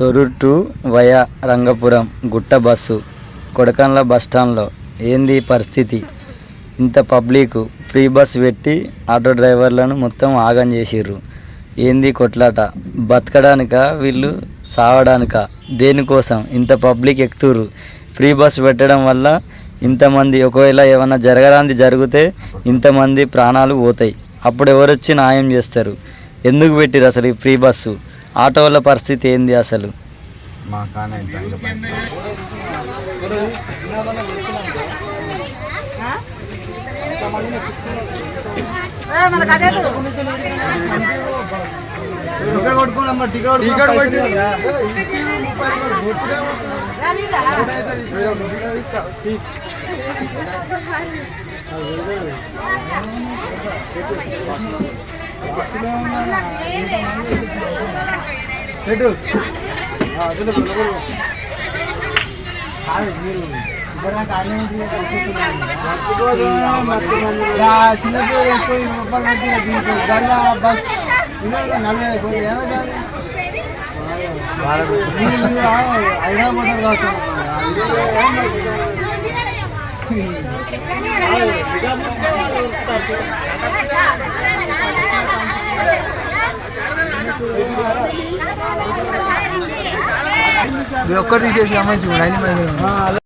తొరుటు via Rangapuram గుట్ట bus Kodakandla bus స్టాండ్లో ఏంది పరిస్థితి? ఇంత పబ్లిక్ ఫ్రీ బస్ పెట్టి ఆటో డ్రైవర్లను మొత్తం ఆగం చేసిర్రు. ఏంది కొట్లాట? బతకడానిక వీళ్ళు? సావడానిక? దేనికోసం ఇంత పబ్లిక్ ఎక్కుతుర్రు? ఫ్రీ బస్ పెట్టడం వల్ల ఇంతమంది ఒకవేళ ఏమన్నా జరగరాంది జరిగితే ఇంతమంది ప్రాణాలు పోతాయి. అప్పుడు ఎవరొచ్చి న్యాయం చేస్తారు? ఎందుకు పెట్టిరు అసలు ఈ ఫ్రీ బస్సు? ఆటో వాళ్ళ పరిస్థితి ఏంది అసలు? మీరు ఇప్పటిదాకా ఆడనే ఉంటుంది కదా, కూర్చుంటున్నారు. యా, చిన్న పిల్లలు వేసుకొని రూపాయలు దీనికి గల్లా బస్ నలభై ఐదు ఏమైంది హైదరాబాద్ కావచ్చు. ఇది ఒక్కటి తీసేసి అమ్మాయి చూడండి